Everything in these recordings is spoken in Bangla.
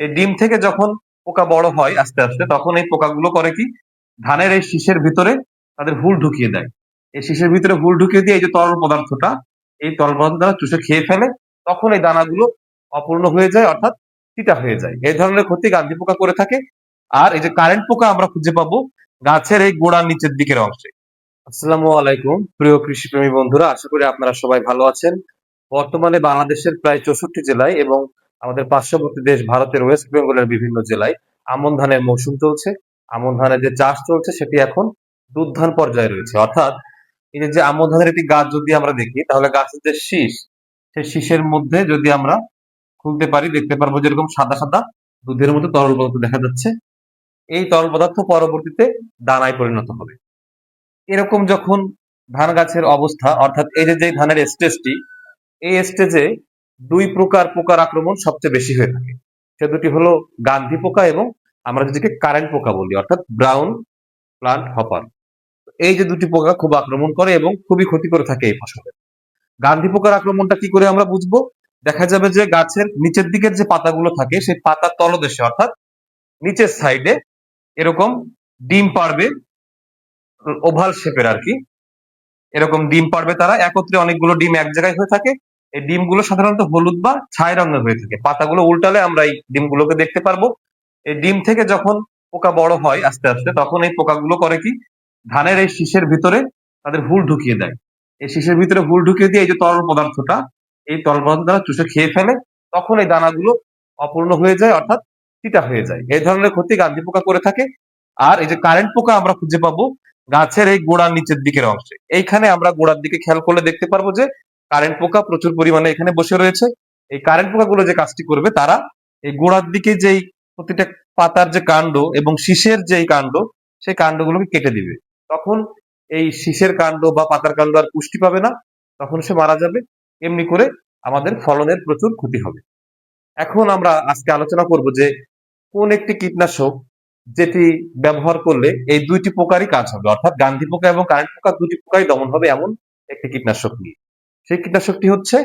এই ডিম থেকে যখন পোকা বড় হয় আস্তে আস্তে, তখন এই পোকাগুলো করে কি? ধানের এই শীষের ভিতরে তাদের হুল ঢুকিয়ে দেয়। এই শীষের ভিতরে হুল ঢুকিয়ে দিয়ে এই যে তরল পদার্থটা, এই তরল পদার্থ দ্বারা চুষে খেয়ে ফেলে, তখন এই দানাগুলো অপূর্ণ হয়ে যায়, অর্থাৎ চিটা হয়ে যায়। এই ধরনের ক্ষতি গান্ধি পোকা করে থাকে। আর এই যে কারেন্ট পোকা আমরা খুঁজে পাবো গাছের এই গোড়ার নিচের দিকের অংশে। আসসালামু আলাইকুম, প্রিয় কৃষিপ্রেমী বন্ধুরা, আশা করি আপনারা সবাই ভালো আছেন। বর্তমানে বাংলাদেশের প্রায় চৌষট্টি জেলায় এবং আমাদের পার্শ্ববর্তী দেশ ভারতের ওয়েস্ট বেঙ্গলের বিভিন্ন জেলায় আমন ধানের মৌসুম চলছে। আমন ধানের যে চাষ চলছে সেটি এখন দুধান পর্যায়ে রয়েছে। অর্থাৎ এই যে আমন ধানের একটি গাছ যদি আমরা দেখি, তাহলে গাছের যে শীষ, সেই শীষের মধ্যে যদি আমরা খুলতে পারি, দেখতে পারব যেরকম সাদা সাদা দুধের মতো তরল পদার্থ দেখা যাচ্ছে। এই তরল পদার্থ পরবর্তীতে দানায় পরিণত হবে। এরকম যখন ধান গাছের অবস্থা, অর্থাৎ এই যে যে ধানের স্টেজটি এই স্টেজে দুই প্রকার পোকার আক্রমণ সবচেয়ে বেশি হয়ে থাকে। সে দুটি হলো গান্ধী পোকা এবং আমরা যেটিকে কারেন্ট পোকা বলি, অর্থাৎ ব্রাউন প্লান্ট হপার। এই যে দুটি পোকা খুব আক্রমণ করে এবং খুবই ক্ষতি করে থাকে এই ফসলে। গান্ধী পোকার আক্রমণটা কি করে আমরা বুঝব? দেখা যাবে যে গাছের নিচের দিকের যে পাতাগুলো থাকে, সেই পাতার তলদেশে, অর্থাৎ নিচের সাইডে এরকম ডিম পারবে ওভাল শেপের আর কি। এরকম ডিম পারবে তারা, একত্রে অনেকগুলো ডিম এক জায়গায় হয়ে থাকে এই ডিমগুলো সাধারণত হলুদ বা ছাই রঙের হয়ে থাকে। পাতাগুলো উল্টালে আমরা এই ডিমগুলোকে দেখতে পারব। এই ডিম থেকে যখন পোকা বড় হয় আস্তে আস্তে, তখন এই পোকাগুলো করে কি? ধানের এই শীষের ভিতরে তাদের হুল ঢুকিয়ে দেয়। এই শীষের ভিতরে হুল ঢুকিয়ে দিয়ে এই যে তরল পদার্থটা, এই তরল পদার্থ দ্বারা চুষে খেয়ে ফেলে, তখন এই দানাগুলো অপূর্ণ হয়ে যায়, অর্থাৎ চিটা হয়ে যায়। এই ধরনের ক্ষতি গান্ধী পোকা করে থাকে। আর এই যে কারেন্ট পোকা আমরা খুঁজে পাবো গাছের এই গোড়ার নিচের দিকের অংশে। এইখানে আমরা গোড়ার দিকে খেয়াল করলে দেখতে পারব যে কারেন্ট পোকা প্রচুর পরিমাণে এখানে বসে রয়েছে। এই কারেন্ট পোকাগুলো যে কাজটি করবে, তারা এই গোড়ার দিকে যেই প্রতিটা পাতার যে কাণ্ড এবং শীষের যেই কাণ্ড, সেই কাণ্ডগুলোকে কেটে দিবে। তখন এই শীষের কাণ্ড বা পাতার কাণ্ড আর পুষ্টি পাবে না, তখন সে মারা যাবে। এমনি করে আমাদের ফলনের প্রচুর ক্ষতি হবে। এখন আমরা আজকে আলোচনা করব যে কোন একটি কীটনাশক যেটি ব্যবহার করলে এই দুইটি পোকারই কাজ হবে। অর্থাৎ গান্ধী পোকা এবং কারেন্ট পোকা দুটি পোকাই দমন হবে এমন একটি কীটনাশক নিয়ে। সেই কীটনাশকটি হচ্ছে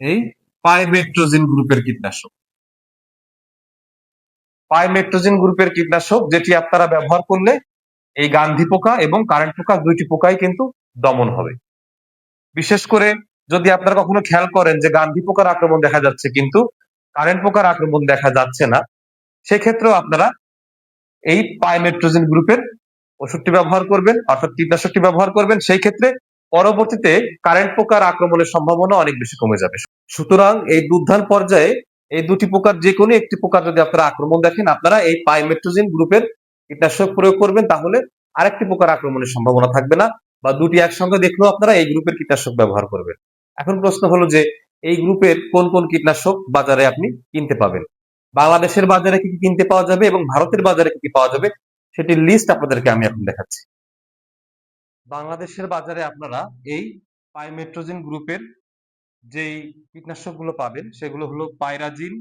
এই পাইমেট্রোজিন গ্রুপের কীটনাশক। পাইমেট্রোজিন গ্রুপের কীটনাশক যেটি আপনারা ব্যবহার করলে এই গান্ধী পোকা এবং কারেন্ট পোকা দুইটি পোকাই কিন্তু দমন হবে। বিশেষ করে যদি আপনারা কখনো খেয়াল করেন যে গান্ধী পোকার আক্রমণ দেখা যাচ্ছে কিন্তু কারেন্ট পোকার আক্রমণ দেখা যাচ্ছে না, সেক্ষেত্রেও আপনারা এই পাইমেট্রোজিন গ্রুপের ওষুধটি ব্যবহার করবেন, অর্থাৎ কীটনাশকটি ব্যবহার করবেন, সেই ক্ষেত্রে পরবর্তীতে কারেন্ট পোকার আক্রমণের সম্ভাবনা অনেক বেশি কমে যাবে। সুতরাং এই দুধান পর্যায়ে এই দুটি পোকার যে কোনো একটি পোকার যদি আপনারা আক্রমণ দেখেন, আপনারা এই পাইমেট্রোজিন গ্রুপের কীটনাশক প্রয়োগ করবেন, তাহলে আরেকটি পোকার আক্রমণের সম্ভাবনা থাকবে না বা দুটি একসঙ্গে দেখলেও আপনারা এই গ্রুপের কীটনাশক ব্যবহার করবেন। এখন প্রশ্ন হলো যে এই গ্রুপের কোন কোন কীটনাশক বাজারে আপনি কিনতে পাবেন? বাংলাদেশের বাজারে কি কি কিনতে পাওয়া যাবে এবং ভারতের বাজারে কি কি পাওয়া যাবে? সেটির লিস্ট আপনাদেরকে আমি এখন দেখাচ্ছি। বাংলাদেশের বাজারে আপনারা এই পাইমেট্রোজিন গ্রুপের যেই কীটনাশকগুলো পাবেন, সেগুলো হলো পাইরাজিন,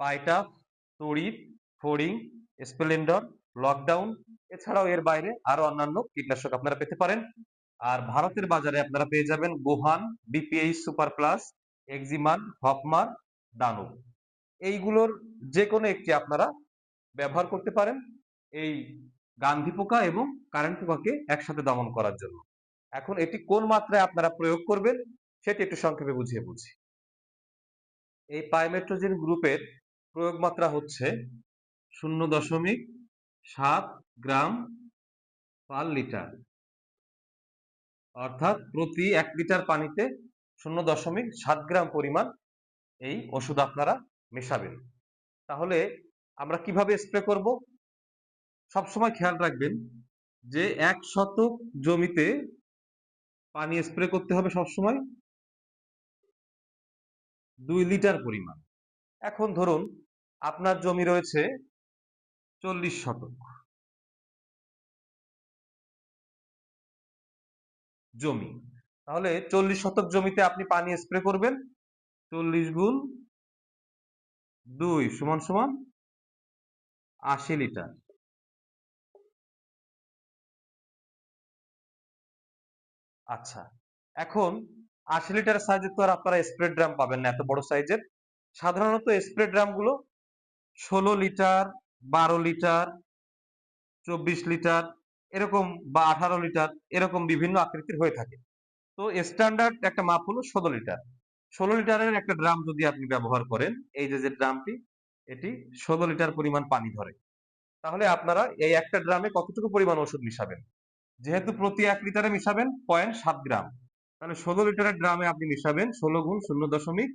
পাইটাফ, তড়িৎ ফোরিং স্প্লেন্ডর, লকডাউন, এছাড়াও এর বাইরে আরও অন্যান্য কীটনাশক আপনারা পেতে পারেন। আর ভারতের বাজারে আপনারা পেয়ে যাবেন গোহান, বিপিএইচ সুপার প্লাস এক্সিমান হপমার দানব। এইগুলোর যে কোনো একটি আপনারা ব্যবহার করতে পারেন। এই গান্ধী পোকা এবং কারেন্ট পোকাকে একসাথে দমন করার জন্য। এখন এটি কোন মাত্রায় আপনারা প্রয়োগ করবেন, সেটি একটু সংক্ষেপে বুঝিয়ে বুঝি। এই পাইমেট্রোজেন গ্রুপের প্রয়োগ মাত্রা হচ্ছে শূন্য দশমিক সাত গ্রাম পার লিটার। অর্থাৎ প্রতি এক লিটার পানিতে শূন্য দশমিক সাত গ্রাম পরিমাণ এই ওষুধ আপনারা মেশাবেন। তাহলে আমরা কীভাবে স্প্রে করব? সবসময় খেয়াল রাখবেন যে এক শতক জমিতে পানি স্প্রে করতে হবে সবসময়। দুই লিটার পরিমাণ। এখন ধরুন আপনার জমি রয়েছে চল্লিশ শতক জমি। তাহলে চল্লিশ শতক জমিতে আপনি পানি স্প্রে করবেন। চল্লিশ গুণ দুই সমান সমান আশি লিটার। আচ্ছা। এখন আশি লিটার সাইজের তো আর আপনারা স্প্রে ড্রাম পাবেন না, এত বড় সাইজের। সাধারণত স্প্রে ড্রামগুলো ষোলো লিটার, বারো লিটার, চব্বিশ লিটার, এরকম বা আঠারো লিটার, এরকম বিভিন্ন আকৃতির হয়ে থাকে। তো স্ট্যান্ডার্ড একটা মাপ হলো ষোলো লিটার। ষোলো লিটারের একটা ড্রাম যদি আপনি ব্যবহার করেন, এই যে যে ড্রামটি এটি ষোলো লিটার পরিমাণ পানি ধরে। তাহলে আপনারা এই একটা ড্রামে কতটুকু পরিমাণ ওষুধ মিশাবেন? যেহেতু প্রতি এক লিটারে মিশাবেন পয়েন্ট সাত গ্রাম। তাহলে ষোলো লিটারের ড্রামে আপনি মিশাবেন ষোলো গুণ শূন্য দশমিক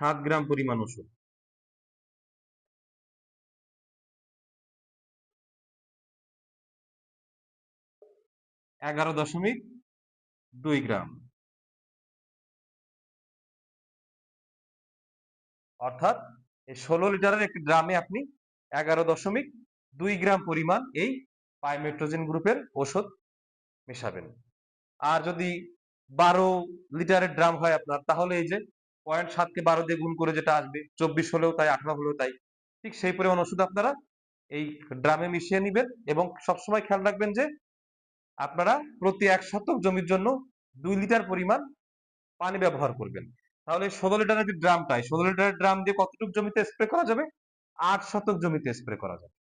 সাত গ্রাম পরিমাণ ওষুধ। এগারো দশমিক দুই গ্রাম। অর্থাৎ ষোলো লিটারের একটি ড্রামে আপনি এগারো দশমিক দুই গ্রাম পরিমাণ এই পাইমেট্রোজেন গ্রুপের ওষুধ মেশাবেন। আর যদি বারো লিটারের ড্রাম হয় আপনার, তাহলে এই যে পয়েন্ট সাতকে বারো দিয়ে গুণ করে যেটা আসবে, চব্বিশ হলেও তাই, আঠারো হলেও তাই, ঠিক সেই পরিমাণ ওষুধ আপনারা এই ড্রামে মিশিয়ে নেবেন এবং সবসময় খেয়াল রাখবেন যে আপনারা প্রতি এক শতক জমির জন্য দুই লিটার পরিমাণ পানি ব্যবহার করবেন। তাহলে ষোলো লিটারের যে ড্রামটাই, ষোলো লিটারের ড্রাম দিয়ে কতটুকু জমিতে স্প্রে করা যাবে? আট শতক জমিতে স্প্রে করা যাবে।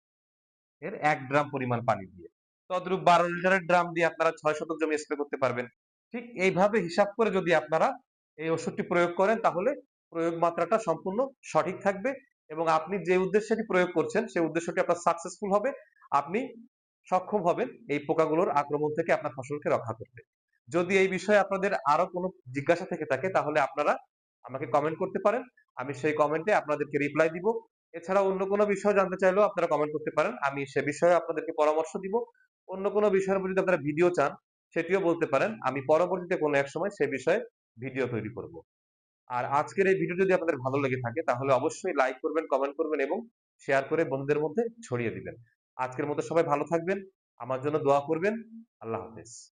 এর এক ড্রাম পরিমাণ পানি দিয়ে। তদ্রূপ বারো লিটারের ড্রাম দিয়ে আপনারা ছয় শতক জমি স্প্রে করতে পারবেন। ঠিক এইভাবে হিসাব করে যদি আপনারা এই ওষুধটি প্রয়োগ করেন, তাহলে প্রয়োগ মাত্রাটা সম্পূর্ণ সঠিক থাকবে এবং আপনি যে উদ্দেশ্যটি প্রয়োগ করছেন সেই উদ্দেশ্যটি আপনার সাকসেসফুল হবে। আপনি সক্ষম হবেন এই পোকাগুলোর আক্রমণ থেকে আপনার ফসলকে রক্ষা করতে। যদি এই বিষয়ে আপনাদের আরও কোনো জিজ্ঞাসা থেকে থাকে, তাহলে আপনারা আমাকে কমেন্ট করতে পারেন। আমি সেই কমেন্টে আপনাদেরকে রিপ্লাই দিব। এছাড়া অন্য কোনো বিষয় জানতে চাইলেও আপনারা কমেন্ট করতে পারেন। আমি সে বিষয়ে আপনাদেরকে পরামর্শ দিব। অন্য কোনো বিষয়ের উপর যদি আপনারা ভিডিও চান, সেটিও বলতে পারেন। আমি পরবর্তীতে কোনো এক সময় সে বিষয়ে ভিডিও তৈরি করব। আর আজকের এই ভিডিও যদি আপনাদের ভালো লেগে থাকে, তাহলে অবশ্যই লাইক করবেন কমেন্ট করবেন এবং শেয়ার করে বন্ধুদের মধ্যে ছড়িয়ে দিবেন। আজকের মতো সবাই ভালো থাকবেন। আমার জন্য দোয়া করবেন। আল্লাহ হাফেজ।